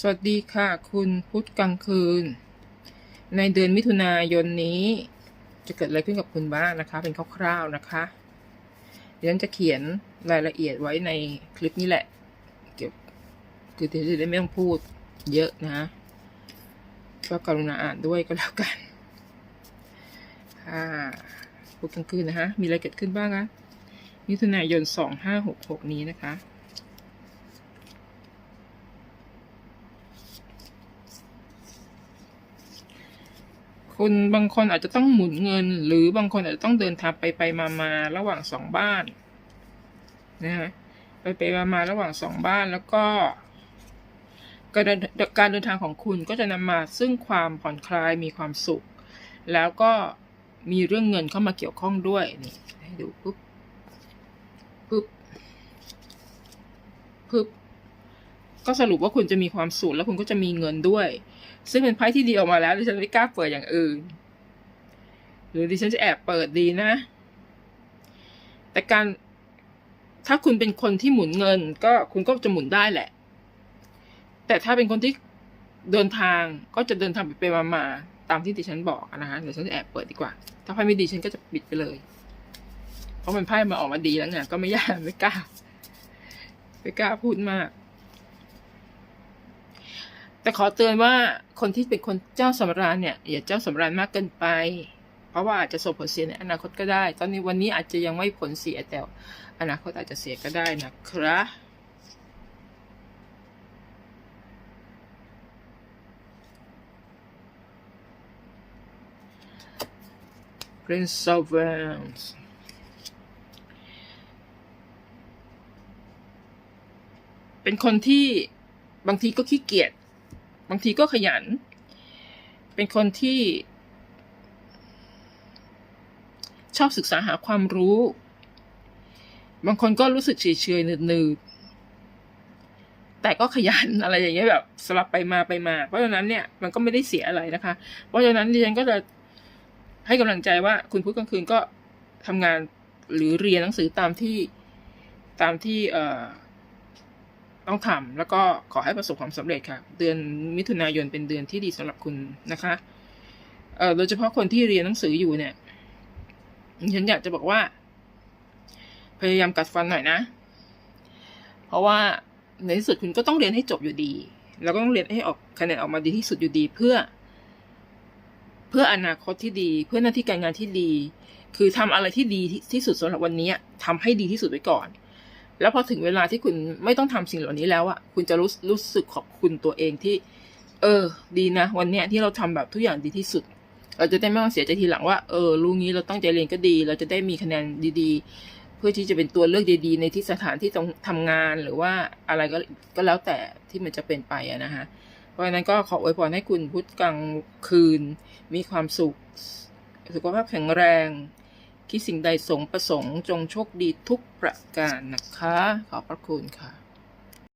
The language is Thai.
สวัสดีค่ะคุณพุธกลางคืน ในเดือนมิถุนายนนี้ จะเกิดอะไรขึ้นกับคุณบ้างนะคะ เป็นคร่าวๆนะคะเดี๋ยวฉันจะเขียนรายละเอียดไว้ในคลิปนี้แหละ เกี่ยวคือเดี๋ยวจะได้ไม่ต้องพูดเยอะนะก็กรุณาอ่านด้วยก็แล้วกันค่ะพุธกลางคืนนะคะมีอะไรเกิดขึ้นบ้างคะมิถุนายนสองห้าหกหกนี้นะคะ คุณบางคนอาจจะต้องหมุนเงิน หรือบางคนอาจจะต้องเดินทางไปไปมามาระหว่างสองบ้านนะฮะไปไปมามาระหว่างสองบ้านแล้วก็การเดินการเดินทางของคุณก็จะนำมาซึ่งความผ่อนคลายมีความสุข แล้วก็มีเรื่องเงินเข้ามาเกี่ยวข้องด้วยนี่ให้ดูปุ๊บปุ๊บปุ๊บ ก็สรุปว่าคุณจะมีความสุขแล้วคุณก็จะมีเงินด้วย ซึ่งเป็นไพ่ที่ดีออกมาแล้วดิฉันไม่กล้าเปิดอย่างอื่น หรือดิฉันจะแอบเปิดดีนะ แต่การถ้าคุณเป็นคนที่หมุนเงิน ก็คุณก็จะหมุนได้แหละ แต่ถ้าเป็นคนที่เดินทางก็จะเดินทางไปไปมามาตามที่ดิฉันบอกนะคะเดี๋ยวฉันจะแอบเปิดดีกว่า ถ้าไพ่ไม่ดีฉันก็จะปิดไปเลย เพราะมันไพ่มาออกมาดีแล้วไงก็ไม่ยากไม่กล้าไม่กล้าพูดมาก แต่ขอเตือนว่าคนที่เป็นคนเจ้าสำราญเนี่ยอย่าเจ้าสำราญมากเกินไป เพราะว่าอาจจะส่งผลเสียในอนาคตก็ได้ ตอนนี้วันนี้อาจจะยังไม่ผลเสียแต่อนาคตอาจจะเสียก็ได้นะครับ Prince of Wands เป็นคนที่บางทีก็ขี้เกียจ บางทีก็ขยัน เป็นคนที่ ชอบศึกษาหาความรู้ บางคนก็รู้สึกเฉยเฉยหนืดๆแต่ก็ขยันอะไรอย่างเงี้ยแบบสลับไปมาไปมา เพราะฉะนั้นเนี่ยมันก็ไม่ได้เสียอะไรนะคะ เพราะฉะนั้นดิฉันก็จะให้กำลังใจว่าคุณพุธกลางคืนก็ทำงานหรือเรียนหนังสือตามที่ตามที่เอ่อ ต้องทำแล้วก็ขอให้ประสบความสำเร็จค่ะ เดือนมิถุนายนเป็นเดือนที่ดีสำหรับคุณนะคะเอ่อโดยเฉพาะคนที่เรียนหนังสืออยู่เนี่ยฉันอยากจะบอกว่า พยายามกัดฟันหน่อยนะ เพราะว่าในที่สุดคุณก็ต้องเรียนให้จบอยู่ดี แล้วก็ต้องเรียนให้ออกคะแนนออกมาดีที่สุดอยู่ดีเพื่อ เพื่ออนาคตที่ดี เพื่อหน้าที่การงานที่ดี คือทำอะไรที่ดีที่ที่สุดสำหรับวันนี้ทำให้ดีที่สุดไว้ก่อน แล้วพอถึงเวลาที่คุณไม่ต้องทำสิ่งเหล่านี้แล้วอะคุณจะรู้รู้สึกขอบคุณตัวเองที่ เออ ดีนะ วันเนี้ยที่เราทำแบบทุกอย่างดีที่สุด เราจะได้ไม่ต้องเสียใจทีหลังว่าเออรู้งี้เราตั้งใจเรียนก็ดี เราจะได้มีคะแนนดีๆ เพื่อที่จะเป็นตัวเลือกดีๆ ในที่สถานที่ต้องทำงานหรือว่าอะไรก็ก็แล้วแต่ที่มันจะเป็นไปอะนะคะเพราะฉะนั้นก็ขออวยพรให้คุณพุธกลางคืน มีความสุข สุขภาพแข็งแรง คิดสิ่งใดสงประสงค์จงโชคดีทุกประการนะคะ ขอบพระคุณค่ะ